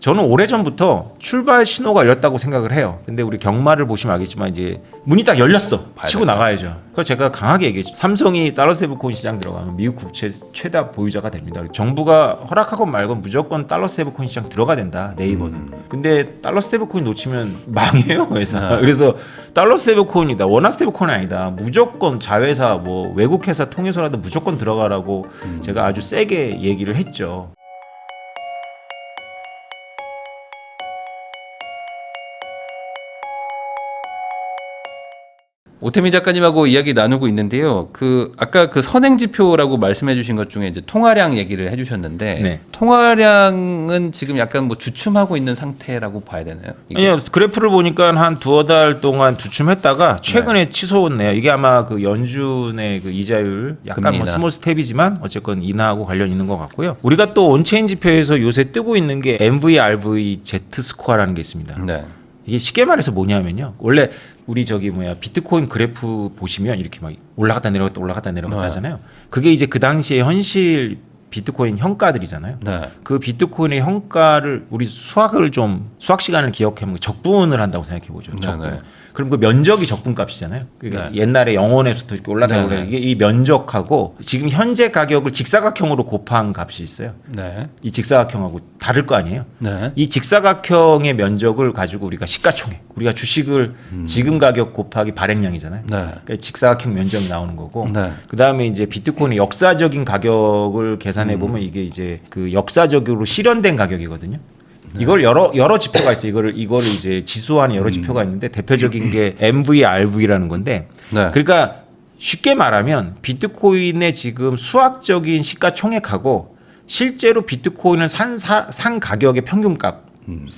저는 오래전부터 출발 신호가 열렸다고 생각을 해요. 근데 우리 경마를 보시면 알겠지만 이제 문이 딱 열렸어. 치고. 나가야죠. 그래서 제가 강하게 얘기했죠. 삼성이 달러 스테이블코인 시장 들어가면 미국 국채 최다 보유자가 됩니다. 정부가 허락하건 말건 무조건 달러 스테이블코인 시장 들어가야 된다. 네이버는. 근데 달러 스테이블코인 놓치면 망해요 회사. 네. 그래서 달러 스테이블코인이다. 원화 스테이블코인 아니다. 무조건 자회사 뭐 외국 회사 통해서라도 무조건 들어가라고 제가 아주 세게 얘기를 했죠. 오태민 작가님하고 이야기 나누고 있는데요. 그 아까 그 선행 지표라고 말씀해 주신 것 중에 이제 통화량 얘기를 해 주셨는데 네. 통화량은 지금 약간 뭐 주춤하고 있는 상태라고 봐야 되나요? 이게? 아니요 그래프를 보니까 한 두어 달 동안 주춤했다가 최근에 치솟네요. 이게 아마 그 연준의 그 이자율 약간 뭐. 스몰 스텝이지만 어쨌건 인하하고 관련 있는 것 같고요. 우리가 또 온체인 지표에서 요새 뜨고 있는 게 MVRV Z 스코어라는 게 있습니다. 네. 이게 쉽게 말해서 뭐냐면요. 원래 우리 저기 뭐야 비트코인 그래프 보시면 이렇게 막 올라갔다 내려갔다 올라갔다 내려갔다 네. 하잖아요. 그게 이제 그 당시에 현실 비트코인 현가들이잖아요. 네. 그 비트코인의 현가를 우리 수학을 좀 수학 시간을 기억하면 적분을 한다고 생각해 보죠. 네, 적분. 네. 그럼 그 면적이 적분값이잖아요. 그러니까 네. 옛날에 영원에서부터 이렇게 올라가고 네, 그래. 이게 이 면적하고 지금 현재 가격을 직사각형으로 곱한 값이 있어요. 네. 이 직사각형하고 다를 거 아니에요. 네. 이 직사각형의 면적을 가지고 우리가 시가총액, 우리가 주식을 지금 가격 곱하기 발행량이잖아요. 네. 그러니까 직사각형 면적이 나오는 거고 네. 그 다음에 이제 비트코인의 역사적인 가격을 계산해 음. 보면 이게 이제 그 역사적으로 실현된 가격이거든요. 이걸 여러 여러 지표가 있어요. 이거를 이거를 이제 지수하는 여러 지표가 있는데 대표적인 게 MVRV라는 건데 네. 그러니까 쉽게 말하면 비트코인의 지금 수학적인 시가총액하고 실제로 비트코인을 산, 사, 산 가격의 평균값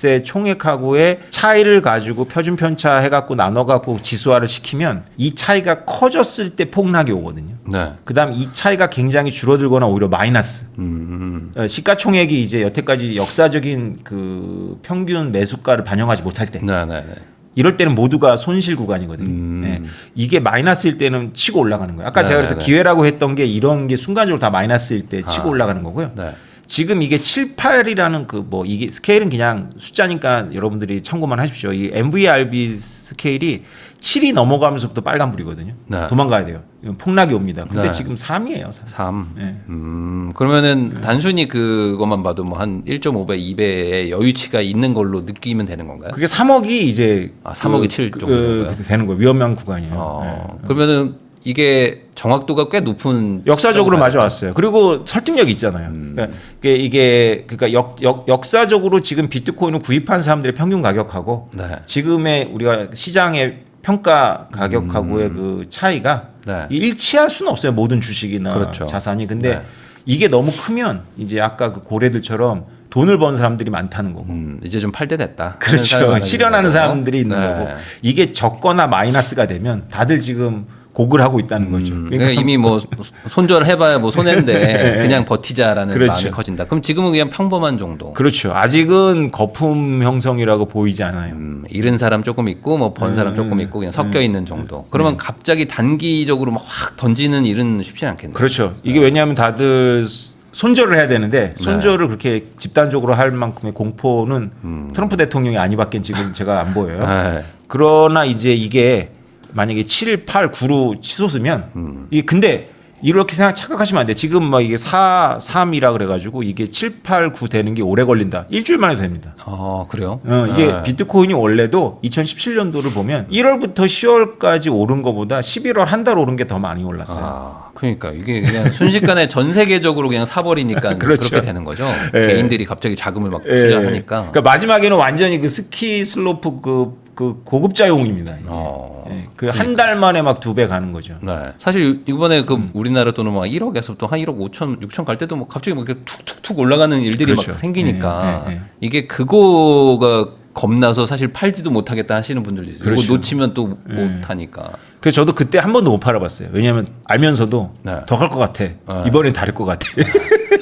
의 총액하고의 차이를 가지고 표준 편차 해갖고 나눠갖고 지수화를 시키면 이 차이가 커졌을 때 폭락이 오거든요. 네. 그다음 이 차이가 굉장히 줄어들거나 오히려 마이너스. 음. 어, 시가총액이 이제 여태까지 역사적인 그 평균 매수가를 반영하지 못할 때 네. 네. 네. 이럴 때는 모두가 손실 구간이거든요. 음. 네. 이게 마이너스일 때는 치고 올라가는 거예요. 아까 네, 제가 그래서 네, 네. 기회라고 했던 게 이런 게 순간적으로 다 마이너스일 때 치고 아. 올라가는 거고요. 네. 지금 이게 7, 8이라는 그 뭐 이게 스케일은 그냥 숫자니까 여러분들이 참고만 하십시오. 이 MVRB 스케일이 7이 넘어가면서부터 빨간불이거든요. 네. 도망가야 돼요. 폭락이 옵니다. 근데 네. 지금 3이에요. 3. 3. 네. 음, 그러면은 단순히 그것만 봐도 뭐 한 1.5배, 2배의 여유치가 있는 걸로 느끼면 되는 건가요? 그게 3억이 이제 아, 3억이 칠 정도 되는 거예요? 되는 거예요. 위험한 구간이에요. 어, 네. 그러면은 이게 정확도가 꽤 높은 역사적으로? 맞아왔어요. 그리고 설득력이 있잖아요. 음. 그러니까 이게, 이게 그러니까 역, 역, 역사적으로 지금 비트코인을 구입한 사람들의 평균 가격하고 네. 지금의 우리가 시장의 평가 가격하고의 음. 그 차이가 네. 일치할 수는 없어요. 모든 주식이나 그렇죠. 자산이. 근데 네. 이게 너무 크면 이제 아까 그 고래들처럼 돈을 번 사람들이 많다는 거고. 음, 이제 좀팔때 됐다. 그렇죠. 실현하는. 사람들이 있는 네. 거고. 이게 적거나 마이너스가 되면 다들 지금 고글 하고 있다는 거죠. 음, 그러니까 이미 뭐 손절 해봐야 뭐 손해인데 그냥 버티자라는 그렇죠. 마음이 커진다. 그럼 지금은 그냥 평범한 정도. 그렇죠. 아직은 거품 형성이라고 보이지 않아요. 음, 잃은 사람 조금 있고 뭐 번 사람 음, 조금 있고 그냥 섞여 있는 정도. 그러면 갑자기 단기적으로 막 확 던지는 일은 쉽지 않겠네요. 그렇죠. 이게 왜냐하면 다들 손절을 해야 되는데 손절을 그렇게 집단적으로 할 만큼의 공포는 트럼프 대통령이 아니밖엔 지금 제가 안 보여요. 네. 그러나 이제 이게 만약에 7, 8, 9로 치솟으면 이게 근데 이렇게 생각 착각하시면 안 돼요. 지금 막 이게 4, 3이라 그래가지고 이게 7, 8, 9 되는 게 오래 걸린다. 일주일 만에 됩니다. 어 그래요? 어, 이게 네. 비트코인이 원래도 2017년도를 보면 1월부터 10월까지 오른 것보다 11월 한 달 오른 게 더 많이 올랐어요. 아, 그러니까 이게 그냥 순식간에 전 세계적으로 그냥 사버리니까 그렇죠. 그렇게 되는 거죠. 예. 개인들이 갑자기 자금을 막 예. 투자하니까. 그러니까 마지막에는 완전히 그 스키 슬로프 그, 그 고급자용입니다. 어. 예, 그한 달 만에 막 두 배 가는 거죠. 네. 사실 이번에 그 음. 우리나라 돈은 막 1억에서 또 한 1억 5천, 6천 갈 때도 뭐 갑자기 뭐 이렇게 툭툭툭 올라가는 일들이 그렇죠. 막 생기니까 예, 예, 예. 이게 그거가 겁나서 사실 팔지도 못하겠다 하시는 분들도 있어요. 그렇죠. 이거 놓치면 또 예. 못하니까. 그래서 저도 그때 한 번도 못 팔아봤어요. 왜냐하면 알면서도 네. 더 갈 것 같아. 아. 이번엔 다를 것 같아.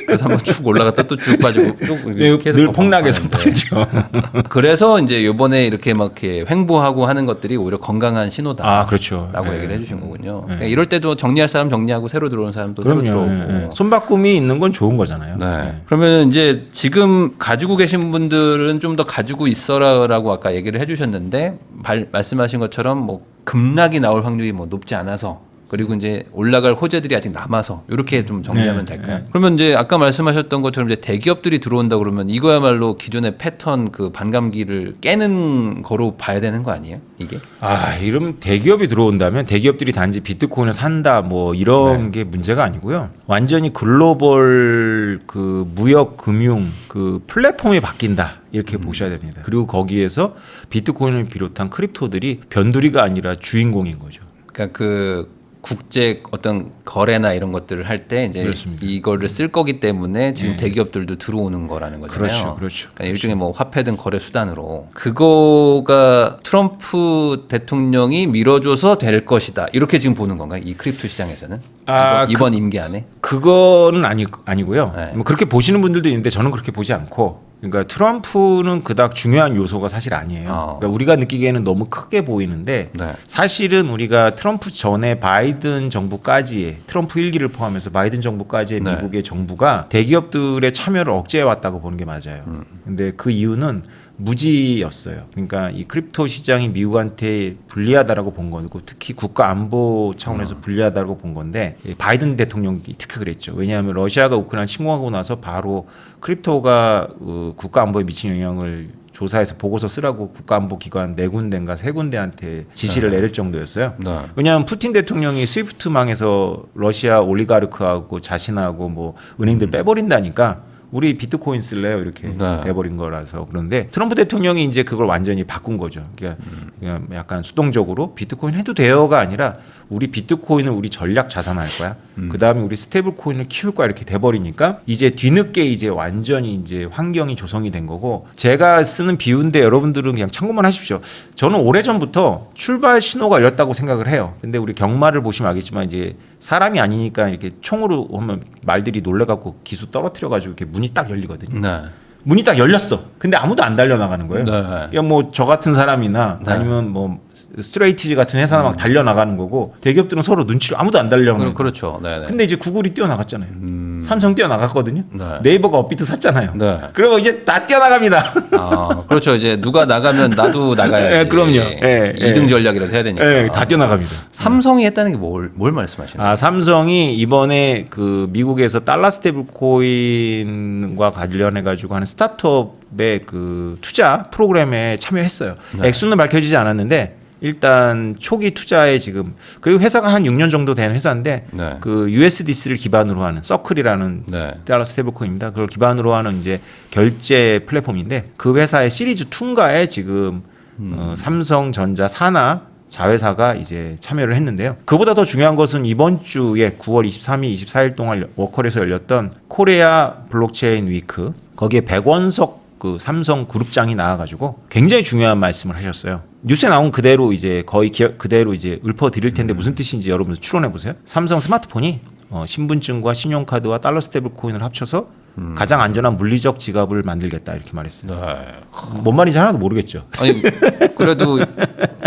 그래서 한번 쭉 올라갔다 또 쭉 빠지고 쭉 이렇게 계속 늘 폭락해서. 팔죠. 그래서 이제 요번에 이렇게 막 이렇게 횡보하고 하는 것들이 오히려 건강한 신호다. 아 그렇죠. 라고 예. 얘기를 해주신 거군요. 그러니까 이럴 때도 정리할 사람 정리하고 새로 들어오는 사람도 새로 그럼요. 들어오고. 예, 예. 손바꿈이 있는 건 좋은 거잖아요. 네. 예. 그러면 이제 지금 가지고 계신 분들은 좀 더 가지고 있어라라고 아까 얘기를 해주셨는데 발- 말씀하신 것처럼 뭐 급락이 나올 확률이 뭐 높지 않아서 그리고 이제 올라갈 호재들이 아직 남아서 이렇게 좀 정리하면 네, 될까요? 그러면 이제 아까 말씀하셨던 것처럼 이제 대기업들이 들어온다 그러면 이거야말로 기존의 패턴 그 반감기를 깨는 거로 봐야 되는 거 아니에요? 이게? 아, 이러면 대기업이 들어온다면 대기업들이 단지 비트코인을 산다 뭐 이런 네. 게 문제가 아니고요. 완전히 글로벌 그 무역 금융 그 플랫폼이 바뀐다. 이렇게 음. 보셔야 됩니다. 그리고 거기에서 비트코인을 비롯한 크립토들이 변두리가 아니라 주인공인 거죠. 그러니까 그 국제 어떤 거래나 이런 것들을 할 때 이제 그렇습니다. 이거를 쓸 거기 때문에 지금 네. 대기업들도 들어오는 거라는 거잖아요. 그렇죠, 그렇죠. 그러니까 일종의 뭐 화폐든 거래 수단으로 그거가 트럼프 대통령이 밀어줘서 될 것이다 이렇게 지금 보는 건가요? 이 크립토 시장에서는 아, 이번, 이번 임기 안에? 그거는 아니 아니고요. 네. 뭐 그렇게 보시는 분들도 있는데 저는 그렇게 보지 않고. 그러니까 트럼프는 그닥 중요한 요소가 사실 아니에요. 어. 그러니까 우리가 느끼기에는 너무 크게 보이는데 네. 사실은 우리가 트럼프 전에 바이든 정부까지의 트럼프 일기를 포함해서 바이든 정부까지의 네. 미국의 정부가 대기업들의 참여를 억제해 왔다고 보는 게 맞아요. 음. 근데 그 이유는 무지였어요. 그러니까 이 크립토 시장이 미국한테 불리하다라고 본 거고 특히 국가 안보 차원에서 음. 불리하다고 본 건데 이 바이든 대통령이 특히 그랬죠. 왜냐하면 러시아가 우크라이나 침공하고 나서 바로 크립토가 어, 국가 안보에 미친 영향을 조사해서 보고서 쓰라고 국가안보기관 네 군데인가 세 군데한테 지시를 내릴 정도였어요. 네. 왜냐하면 푸틴 대통령이 스위프트망에서 러시아 올리가르크하고 자신하고 뭐 은행들 빼버린다니까 우리 비트코인 쓸래요 이렇게 네. 돼버린 거라서 그런데 트럼프 대통령이 이제 그걸 완전히 바꾼 거죠. 그러니까 그냥 약간 수동적으로 비트코인 해도 돼요가 아니라 우리 비트코인을 우리 전략 자산할 거야. 그 다음에 우리 스테이블 코인을 키울 거야 이렇게 돼버리니까 이제 뒤늦게 이제 완전히 이제 환경이 조성이 된 거고 제가 쓰는 비유인데 여러분들은 그냥 참고만 하십시오. 저는 오래 전부터 출발 신호가 열렸다고 생각을 해요. 근데 우리 경마를 보시면 알겠지만 이제 사람이 아니니까 이렇게 총으로 하면 말들이 놀래갖고 기수 떨어뜨려가지고 이렇게 문이 딱 열리거든요. 네. 문이 딱 열렸어. 근데 아무도 안 달려 나가는 거예요. 네. 그러니까 뭐저 같은 사람이나 네. 아니면 뭐 스트레이티즈 같은 회사나 막 달려 나가는 거고 대기업들은 서로 눈치를 아무도 안 달려 그. 그렇죠. 네. 네. 근데 이제 구글이 뛰어나갔잖아요. 음. 삼성 뛰어나갔거든요. 네. 네이버가 업비트 샀잖아요. 네. 그리고 이제 다 뛰어나갑니다. 아, 그렇죠. 이제 누가 나가면 나도 나가야지. 예, 그럼요. 예, 예. 2등 전략이라도 해야 되니까. 예, 다 뛰어나갑니다. 삼성이 했다는 게 뭘 뭘 말씀하시는 거예요? 아, 삼성이 이번에 그 미국에서 달러 스테이블 코인과 관련해 가지고 하는 스타트업의 그 투자 프로그램에 참여했어요. 네. 액수는 밝혀지지 않았는데 일단 초기 투자에 지금 그리고 회사가 한 6년 정도 된 회사인데 네. 그 USDC를 기반으로 하는 서클이라는 네. 달러 스테이블 코인입니다. 그걸 기반으로 하는 이제 결제 플랫폼인데 그 회사의 시리즈 2인가에 지금 음. 어, 삼성전자 산하 자회사가 이제 참여를 했는데요. 그보다 더 중요한 것은 이번 주에 9월 23일, 24일 동안 워컬에서 열렸던 코리아 블록체인 위크 거기에 백원석 그 삼성 그룹장이 나와가지고 굉장히 중요한 말씀을 하셨어요. 뉴스에 나온 그대로 이제 거의 기억 그대로 이제 읊어 드릴 텐데 무슨 뜻인지 여러분 추론해 보세요. 삼성 스마트폰이 어, 신분증과 신용카드와 달러 스테이블 코인을 합쳐서 가장 안전한 물리적 지갑을 만들겠다 이렇게 말했어요. 네. 뭔 말인지 하나도 모르겠죠. 아니 그래도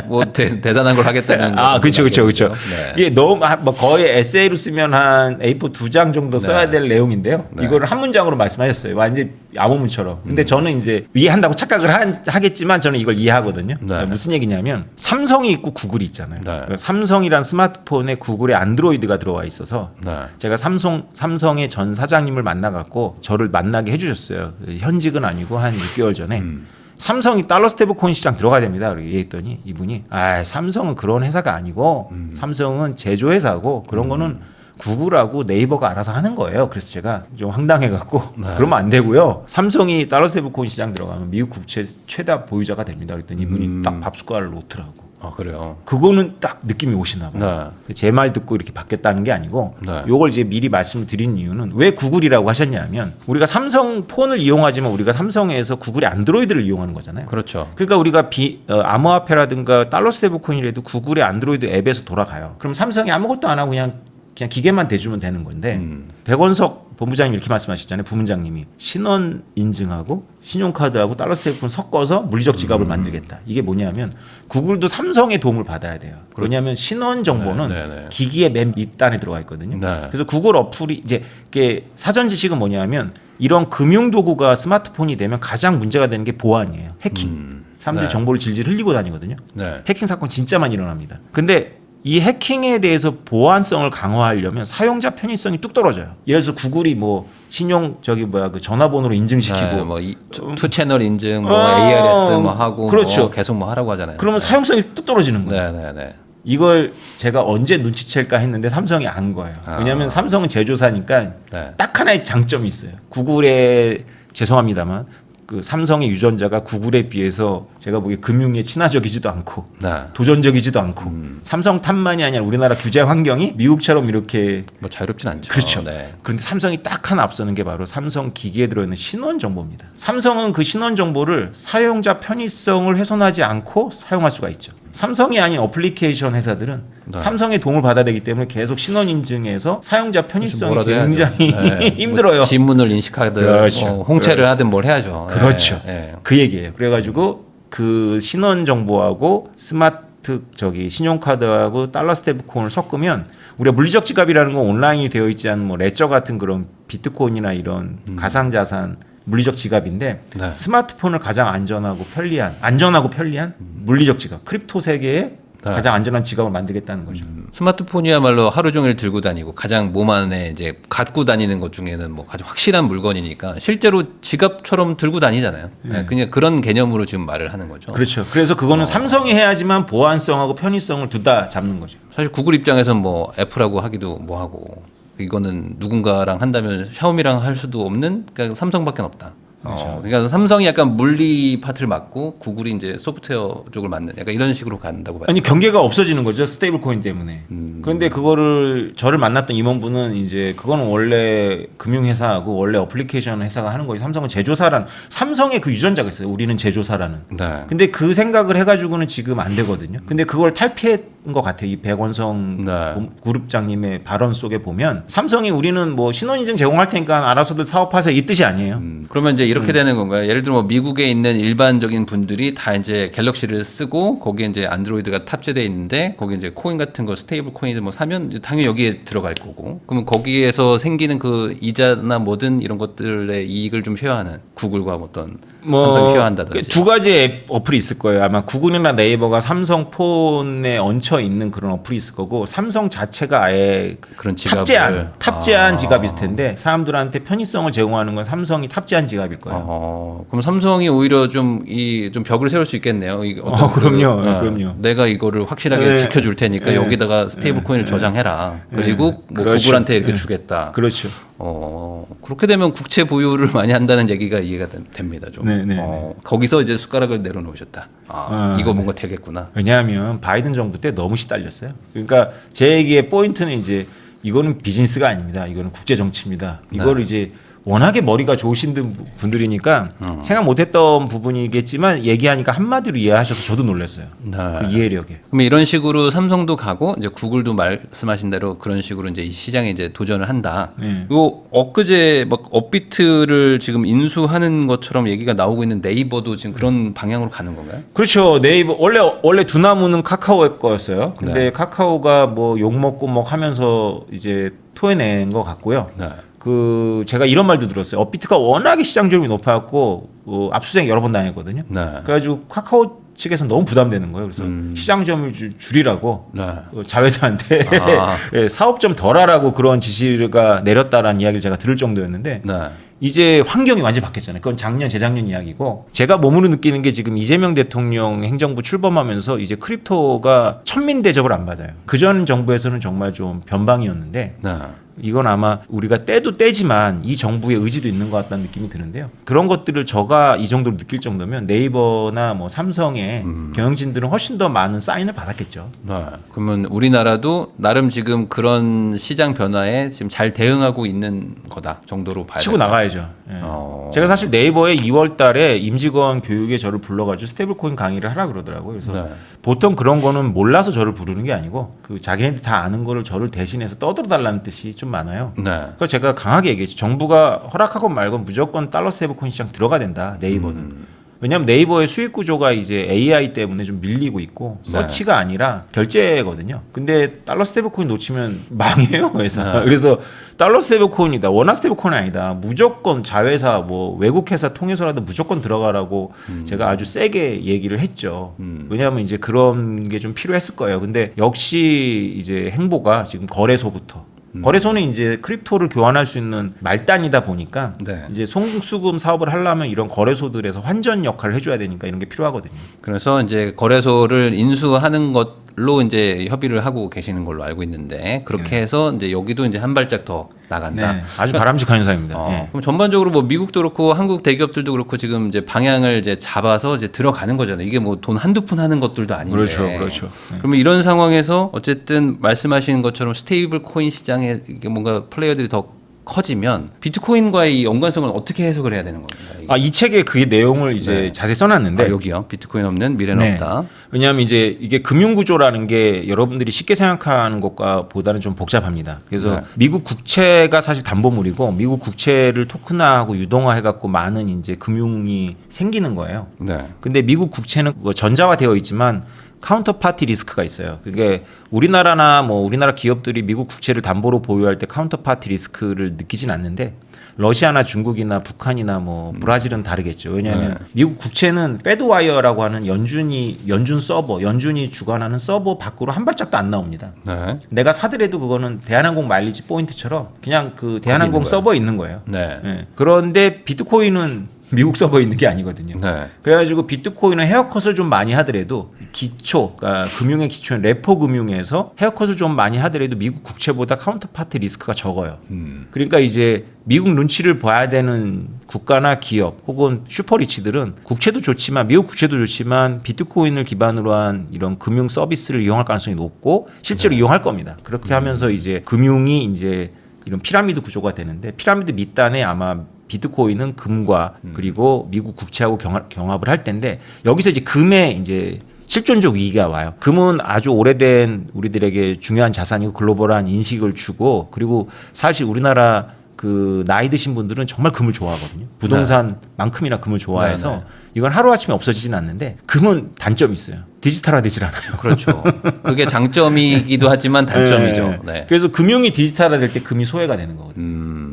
뭐 대, 대단한 걸 하겠다는 아, 그렇죠, 그렇죠, 그렇죠. 네. 이게 너무 한- 뭐 거의 에세이로 쓰면 한 A4 두 장 정도 써야 네. 될 내용인데요. 네. 이거를 한 문장으로 말씀하셨어요. 완전 아무문처럼. 근데 저는 이제 이해한다고 착각을 한- 하겠지만 저는 이걸 이해하거든요. 네. 그러니까 무슨 얘기냐면 삼성이 있고 구글이 있잖아요. 네. 그러니까 삼성이란 스마트폰에 구글의 안드로이드가 들어와 있어서 네. 제가 삼성 삼성의 전 사장님을 만나갖고 저를 만나게 해주셨어요. 현직은 아니고 한 6개월 전에 음. 삼성이 달러 스테이블 코인 시장 들어가야 됩니다. 그렇게 얘기했더니 이분이 아 삼성은 그런 회사가 아니고 음. 삼성은 제조 회사고 그런 거는 구글하고 네이버가 알아서 하는 거예요. 그래서 제가 좀 황당해갖고 네. 그러면 안 되고요. 삼성이 달러 코인 시장 들어가면 미국 국채 최다 보유자가 됩니다. 그랬더니 이분이 음. 딱 밥 숟가락을 놓더라고. 아 그래요. 그거는 딱 느낌이 오시나 봐요. 네. 제 말 듣고 이렇게 바뀌었다는 게 아니고 네. 요걸 이제 미리 말씀을 드린 이유는 왜 구글이라고 하셨냐면 우리가 삼성 폰을 이용하지만 우리가 삼성에서 구글의 안드로이드를 이용하는 거잖아요. 그렇죠. 그러니까 우리가 비, 어, 암호화폐라든가 달러 스테이블 코인이라도 구글의 안드로이드 앱에서 돌아가요. 그럼 삼성이 아무것도 안 하고 그냥 그냥 기계만 대주면 되는 건데 음. 백원석 본부장님 이렇게 말씀하셨잖아요. 부문장님이 신원 인증하고 신용카드하고 달러 스테이블 섞어서 물리적 음. 지갑을 만들겠다. 이게 뭐냐면 구글도 삼성의 도움을 받아야 돼요. 왜냐하면 신원 정보는 네, 네, 네. 기기의 맨 밑단에 들어가 있거든요. 네. 그래서 구글 어플이 이제 이게 사전 지식은 뭐냐면 이런 금융 도구가 스마트폰이 되면 가장 문제가 되는 게 보안이에요. 해킹. 음. 사람들이 네. 정보를 질질 흘리고 다니거든요. 네. 해킹 사건 진짜 많이 일어납니다. 근데 이 해킹에 대해서 보안성을 강화하려면 사용자 편의성이 뚝 떨어져요. 예를 들어서 구글이 뭐 신용 저기 뭐야 그 전화번호로 인증시키고 네, 뭐 이, 투, 투 채널 인증, 뭐 어, ARS 뭐 하고 그렇죠. 뭐 계속 뭐 하라고 하잖아요. 그러면 사용성이 뚝 떨어지는 거예요. 네, 네, 네. 이걸 제가 언제 눈치챌까 했는데 삼성이 안 거예요. 아. 왜냐하면 삼성은 제조사니까 네. 딱 하나의 장점이 있어요. 구글에 죄송합니다만 그 삼성의 유전자가 구글에 비해서 제가 보기에 금융에 친화적이지도 않고 네. 도전적이지도 않고 삼성 탓만이 아니라 우리나라 규제 환경이 미국처럼 이렇게 뭐 자유롭진 않죠. 그렇죠. 네. 그런데 삼성이 딱 하나 앞서는 게 바로 삼성 기기에 들어있는 신원 정보입니다. 삼성은 그 신원 정보를 사용자 편의성을 훼손하지 않고 사용할 수가 있죠. 삼성이 아닌 어플리케이션 회사들은 네. 삼성의 도움을 받아야 되기 때문에 계속 신원 인증해서 사용자 편의성이 뭐라도 해야죠. 굉장히 네. 힘들어요. 뭐 지문을 인식하든 그렇죠. 뭐 홍채를 하든 뭘 해야죠. 네. 그렇죠. 네. 그 얘기예요. 그래가지고 그 신원 정보하고 스마트 저기 신용카드하고 달러 스테이블코인을 섞으면 우리가 물리적 지갑이라는 건 온라인이 되어 있지 않은 뭐 레저 같은 그런 비트코인이나 이런 가상 자산 물리적 지갑인데 네. 스마트폰을 가장 안전하고 편리한 안전하고 편리한 물리적 지갑 크립토 세계에 네. 가장 안전한 지갑을 만들겠다는 거죠. 스마트폰이야말로 하루 종일 들고 다니고 가장 몸 안에 이제 갖고 다니는 것 중에는 뭐 가장 확실한 물건이니까 실제로 지갑처럼 들고 다니잖아요. 네, 그냥 그런 개념으로 지금 말을 하는 거죠. 그렇죠. 그래서 그거는 삼성이 해야지만 보안성하고 편의성을 둘 다 잡는 거죠. 사실 구글 입장에선 뭐 애플하고 하기도 뭐 하고 이거는 누군가랑 한다면 샤오미랑 할 수도 없는 그러니까 삼성밖에 없다. 어, 그러니까 삼성이 약간 물리 파트를 맡고 구글이 이제 소프트웨어 쪽을 맡는 약간 이런 식으로 간다고 봐요. 아니 경계가 없어지는 거죠 스테이블 코인 때문에. 음. 그런데 그거를 저를 만났던 임원분은 이제 그거는 원래 금융회사하고 원래 어플리케이션 회사가 하는 거지 삼성은 제조사라는 삼성의 그 유전자가 있어요. 우리는 제조사라는. 네. 근데 그 생각을 해가지고는 지금 안 되거든요. 근데 그걸 탈피한 것 같아요. 이 백원성 네. 본- 그룹장님의 발언 속에 보면 삼성이 우리는 뭐 신원인증 제공할 테니까 알아서들 사업하세요 이 뜻이 아니에요. 음, 그러면 이제 이렇게 되는 건가요? 예를 들어 뭐 미국에 있는 일반적인 분들이 다 이제 갤럭시를 쓰고 거기에 이제 안드로이드가 탑재돼 있는데 거기 이제 코인 같은 거 스테이블 코인을 뭐 사면 당연히 여기에 들어갈 거고 그러면 거기에서 생기는 그 이자나 뭐든 이런 것들의 이익을 좀 쉐어하는 구글과 어떤 삼성이 쉐어한다든지 두 가지 앱 어플이 있을 거예요. 아마 구글이나 네이버가 삼성 폰에 얹혀 있는 그런 어플이 있을 거고 삼성 자체가 아예 그런 지갑을 탑재한 탑재한 아. 있을 텐데 사람들한테 편의성을 제공하는 건 삼성이 탑재한 지갑일 거예요. 어, 그럼 삼성이 오히려 좀 이 좀 벽을 세울 수 있겠네요. 이 어떤 어, 그럼요. 그, 어, 그럼요. 내가 이거를 확실하게 네. 지켜줄 테니까 네. 여기다가 스테이블 코인을 저장해라. 그리고 뭐 그렇죠. 구글한테 이렇게 네. 주겠다. 그렇죠. 어, 그렇게 되면 국채 보유를 많이 한다는 얘기가 이해가 되- 됩니다. 좀. 네, 네, 어, 거기서 이제 숟가락을 내려놓으셨다. 아, 아, 이거 뭔가 되겠구나. 왜냐하면 바이든 정부 때 너무 시달렸어요. 그러니까 제 얘기의 포인트는 이제 이거는 비즈니스가 아닙니다. 이거는 국제 정치입니다. 이걸 네. 이제 워낙에 머리가 좋으신 분- 분들이니까 어. 생각 못했던 부분이겠지만 얘기하니까 한마디로 이해하셔서 저도 놀랐어요. 네. 그 이해력에. 그러면 이런 식으로 삼성도 가고 이제 구글도 말씀하신 대로 그런 식으로 이제 이 시장에 이제 도전을 한다. 네. 요 엊그제 막 업비트를 지금 인수하는 것처럼 얘기가 나오고 있는 네이버도 지금 그런 방향으로 가는 건가요? 그렇죠. 네이버 원래 원래 두나무는 카카오의 거였어요. 근데 네. 카카오가 뭐 욕 먹고 뭐 하면서 이제 토해낸 것 같고요. 네. 그 제가 이런 말도 들었어요. 업비트가 워낙에 시장 점유율이 높아갖고 어, 압수수색 여러 번 당했거든요. 네. 그래가지고 카카오 측에서 너무 부담되는 거예요. 그래서 음. 시장 점유율 줄- 줄이라고 네. 어, 자회사한테 아. 예, 사업 좀 덜하라고 그런 지시가 내렸다라는 이야기를 제가 들을 정도였는데 네. 이제 환경이 완전히 바뀌었잖아요. 그건 작년, 재작년 이야기고 제가 몸으로 느끼는 게 지금 이재명 대통령 행정부 출범하면서 이제 크립토가 천민 대접을 안 받아요. 그 전 정부에서는 정말 좀 변방이었는데 네. 이건 아마 우리가 때도 때지만 이 정부의 의지도 있는 것 같다는 느낌이 드는데요. 그런 것들을 저가 이 정도로 느낄 정도면 네이버나 뭐 삼성의 경영진들은 훨씬 더 많은 사인을 받았겠죠. 네. 그러면 우리나라도 나름 지금 그런 시장 변화에 지금 잘 대응하고 있는 거다 정도로 봐야 치고 될까요? 나가야죠. 예. 어. 제가 사실 네이버에 2월달에 임직원 교육에 저를 불러가지고 스테이블코인 강의를 하라 그러더라고요. 그래서 네. 보통 그런 거는 몰라서 저를 부르는 게 아니고 그 자기네들 다 아는 거를 저를 대신해서 떠들어 달라는 뜻이 좀 많아요. 네. 그래서 제가 강하게 얘기했죠. 정부가 허락하건 말건 무조건 달러 스테이블코인 시장 들어가야 된다. 네이버는. 음. 왜냐하면 네이버의 수익 구조가 이제 AI 때문에 좀 밀리고 있고 네. 서치가 아니라 결제거든요. 근데 달러 스테이블코인 놓치면 망해요 회사. 네. 그래서 달러 스테이블코인이다. 원화 스테이블코인 아니다. 무조건 자회사 뭐 외국 회사 통해서라도 무조건 들어가라고 음. 제가 아주 세게 얘기를 했죠. 왜냐하면 이제 그런 게 좀 필요했을 거예요. 근데 역시 이제 행보가 지금 거래소부터 음. 거래소는 이제 크립토를 교환할 수 있는 말단이다 보니까 네. 이제 송수금 사업을 하려면 이런 거래소들에서 환전 역할을 해줘야 되니까 이런 게 필요하거든요. 그래서 이제 거래소를 인수하는 것 로 이제 협의를 하고 계시는 걸로 알고 있는데 그렇게 해서 이제 여기도 이제 한 발짝 더 나간다. 네, 아주 바람직한 현상입니다. 어, 네. 그럼 전반적으로 뭐 미국도 그렇고 한국 대기업들도 그렇고 지금 이제 방향을 이제 잡아서 이제 들어가는 거잖아요. 이게 뭐 돈 한두 푼 하는 것들도 아닌데. 그렇죠, 그렇죠. 네. 그러면 이런 상황에서 어쨌든 말씀하시는 것처럼 스테이블 코인 시장에 이게 뭔가 플레이어들이 더 커지면 비트코인과의 이 연관성을 어떻게 해석을 해야 되는? 이게? 아, 이 책에 그 내용을 이제 네. 자세히 써놨는데 아, 여기요. 비트코인 없는 미래는 네. 없다. 왜냐하면 이제 이게 금융 구조라는 게 여러분들이 쉽게 생각하는 것과 보다는 좀 복잡합니다. 그래서 네. 미국 국채가 사실 담보물이고 미국 국채를 토큰화하고 유동화해 갖고 많은 이제 금융이 생기는 거예요. 네. 근데 미국 국채는 뭐 전자화되어 있지만 카운터파티 리스크가 있어요. 그게 우리나라나 뭐 우리나라 기업들이 미국 국채를 담보로 보유할 때 카운터파티 리스크를 느끼진 않는데 러시아나 중국이나 북한이나 뭐 브라질은 다르겠죠. 왜냐하면 미국 국채는 배드와이어라고 하는 연준이 연준 서버, 연준이 주관하는 서버 밖으로 한 발짝도 안 나옵니다. 네. 내가 사더라도 그거는 대한항공 마일리지 포인트처럼 그냥 그 대한항공 있는. 서버에 있는 거예요. 네. 예. 그런데 비트코인은 미국 서버에 있는 게 아니거든요. 네. 그래가지고 비트코인은 헤어컷을 좀 많이 하더라도 기초, 그러니까 금융의 기초인 레포 금융에서 헤어컷을 좀 많이 하더라도 미국 국채보다 카운터파트 리스크가 적어요. 음. 그러니까 이제 미국 눈치를 봐야 되는 국가나 기업 혹은 슈퍼리치들은 국채도 좋지만 미국 국채도 좋지만 비트코인을 기반으로 한 이런 금융 서비스를 이용할 가능성이 높고 실제로 이용할 겁니다. 그렇게 하면서 이제 금융이 이제 이런 피라미드 구조가 되는데 피라미드 밑단에 아마 비트코인은 금과 그리고 미국 국채하고 경합, 경합을 할 텐데 여기서 이제 금의 이제 실존적 위기가 와요. 금은 아주 오래된 우리들에게 중요한 자산이고 글로벌한 인식을 주고 그리고 사실 우리나라 그 나이 드신 분들은 정말 금을 좋아하거든요. 부동산만큼이나 금을 좋아해서 네, 네. 이건 하루아침에 없어지진 않는데 금은 단점이 있어요. 디지털화 되질 않아요. 그렇죠. 그게 장점이기도 하지만 단점이죠. 네. 그래서 금융이 디지털화될 때 금이 소외가 되는 거거든요. 음.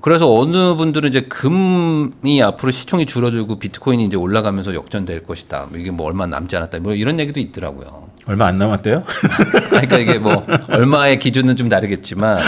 그래서 어느 분들은 이제 금이 앞으로 시총이 줄어들고 비트코인이 이제 올라가면서 역전될 것이다. 뭐 이게 뭐 얼마 남지 않았다. 뭐 이런 얘기도 있더라고요. 얼마 안 남았대요? 그러니까 이게 뭐 얼마의 기준은 좀 다르겠지만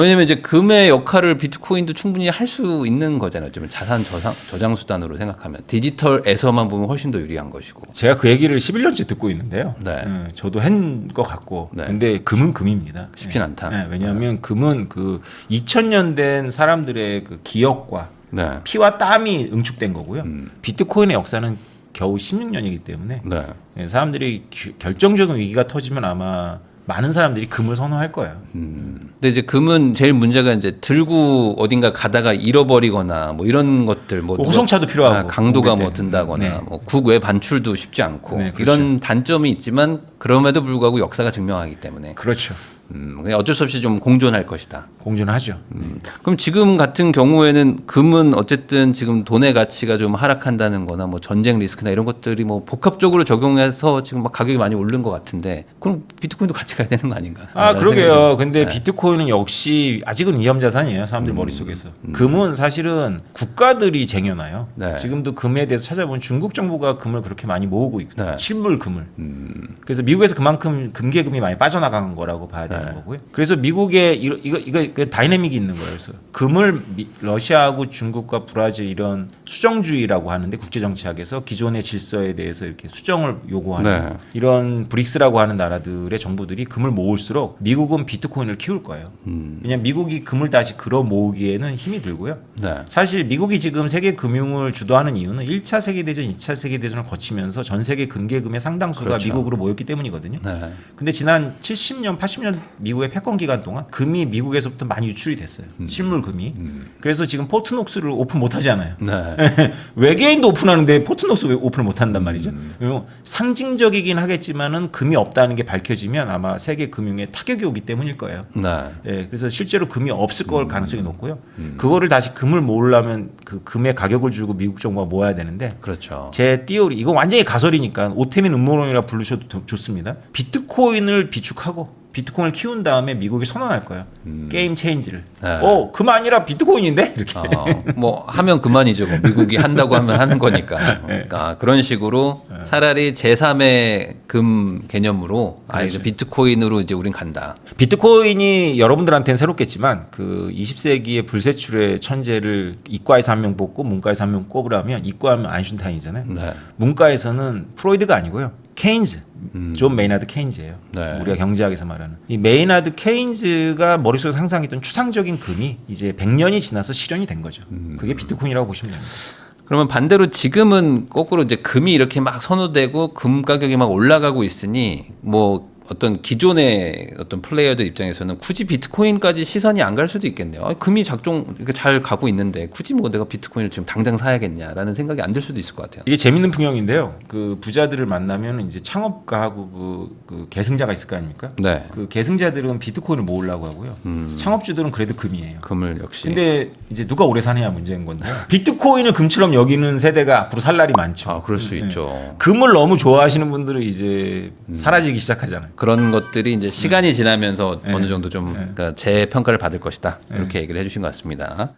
왜냐면 이제 금의 역할을 비트코인도 충분히 할 수 있는 거잖아요. 좀 자산 저장 저장 수단으로 생각하면 디지털에서만 보면 훨씬 더 유리한 것이고. 제가 그 얘기를 11년째 듣고 있는데요. 네. 예, 저도 한 것 같고. 네. 근데 금은 금입니다. 쉽진 예. 않다. 예, 왜냐하면 금은 그 2000년 된 사람들의 그 기억과 네. 피와 땀이 응축된 거고요. 음. 비트코인의 역사는 겨우 16년이기 때문에 네. 예, 사람들이 기- 결정적인 위기가 터지면 아마 많은 사람들이 금을 선호할 거예요. 음. 근데 이제 금은 제일 문제가 이제 들고 어딘가 가다가 잃어버리거나 뭐 이런 것들 뭐 누가- 호송차도 필요하고 아, 강도가 뭐 때. 든다거나 네. 뭐 국외 반출도 쉽지 않고 네, 그렇죠. 이런 단점이 있지만 그럼에도 불구하고 역사가 증명하기 때문에 그렇죠. 음, 그냥 어쩔 수 없이 좀 공존할 것이다. 공존하죠. 음. 그럼 지금 같은 경우에는 금은 어쨌든 지금 돈의 가치가 좀 하락한다는 거나 뭐 전쟁 리스크나 이런 것들이 뭐 복합적으로 적용해서 지금 막 가격이 많이 오른 것 같은데 그럼 비트코인도 같이 가야 되는 거 아닌가? 아 그러게요. 좀- 근데 네. 비트코인은 역시 아직은 위험 자산이에요. 사람들 음. 머릿속에서. 금은 사실은 국가들이 쟁여놔요. 네. 지금도 금에 대해서 찾아보면 중국 정부가 금을 그렇게 많이 모으고 있거든요. 네. 실물 금을. 음, 그래서 미국에서 그만큼 금계금이 많이 빠져나간 거라고 봐야 되는 네. 거고요. 그래서 미국의 이거 이거 이거, 다이내믹이 있는 거예요. 그래서 금을 미- 러시아하고 중국과 브라질 이런 수정주의라고 하는데 국제 정치학에서 기존의 질서에 대해서 이렇게 수정을 요구하는 네. 이런 브릭스라고 하는 나라들의 정부들이 금을 모을수록 미국은 비트코인을 키울 거예요. 음. 왜냐하면 미국이 금을 다시 걸어 모으기에는 힘이 들고요. 네. 사실 미국이 지금 세계 금융을 주도하는 이유는 1차 세계 대전, 2차 세계 대전을 거치면서 전 세계 금계금의 상당수가 그렇죠. 미국으로 모였기 때문이거든요. 네. 근데 지난 70년, 80년 미국의 패권 기간 동안 금이 미국에서부터 많이 유출이 됐어요. 실물 금이. 그래서 지금 포트녹스를 오픈 못 하잖아요. 네. 외계인도 오픈하는데 포트녹스 왜 오픈을 못 한단 말이죠. 그리고 상징적이긴 하겠지만은 금이 없다는 게 밝혀지면 아마 세계 금융에 타격이 오기 때문일 거예요. 네. 예, 그래서 실제로 금이 없을 걸 가능성이 높고요. 그거를 다시 금을 모으려면 그 금의 가격을 주고 미국 정부가 모아야 되는데 그렇죠. 제 띠오리 이거 완전히 가설이니까 오태민 음모론이라 부르셔도 도- 좋습니다. 비트코인을 비축하고 비트코인을 키운 다음에 미국이 선언할 거예요. 게임 체인지를. 네. 어, 금 아니라 비트코인인데 이렇게. 어, 뭐 하면 그만이죠. 뭐 미국이 한다고 하면 하는 거니까. 네. 아, 그런 식으로 차라리 제3의 금 개념으로 아 이제 비트코인으로 이제 우린 간다. 비트코인이 여러분들한테는 새롭겠지만 그 20세기의 불세출의 천재를 이과에서 한 명 뽑고 문과에서 한 명 꼽으라면 이과하면 아인슈타인이잖아요. 네. 문과에서는 프로이드가 아니고요. 케인즈, 존 메이나드 케인즈예요. 네. 우리가 경제학에서 말하는 이 메이나드 케인즈가 머릿속에 상상했던 추상적인 금이 이제 100년이 지나서 실현이 된 거죠. 그게 비트코인이라고 보시면 됩니다. 그러면 반대로 지금은 거꾸로 이제 금이 이렇게 막 선호되고 금 가격이 막 올라가고 있으니 뭐 어떤 기존의 어떤 플레이어들 입장에서는 굳이 비트코인까지 시선이 안 갈 수도 있겠네요. 아, 금이 이렇게 잘 가고 있는데 굳이 뭐 내가 비트코인을 지금 당장 사야겠냐라는 생각이 안 들 수도 있을 것 같아요. 이게 재밌는 풍경인데요. 그 부자들을 만나면 이제 창업가하고 그, 그 계승자가 있을 거 아닙니까? 네. 그 계승자들은 비트코인을 모으려고 하고요. 창업주들은 그래도 금이에요. 금을 역시. 근데 이제 누가 오래 사느냐 문제인 건데 비트코인을 금처럼 여기는 세대가 앞으로 살 날이 많죠. 아 그럴 수 네. 있죠. 금을 너무 좋아하시는 분들은 이제 사라지기 시작하잖아요. 그런 것들이 이제 시간이 지나면서 네. 어느 정도 좀 네. 그러니까 재평가를 받을 것이다 이렇게 얘기를 해주신 것 같습니다.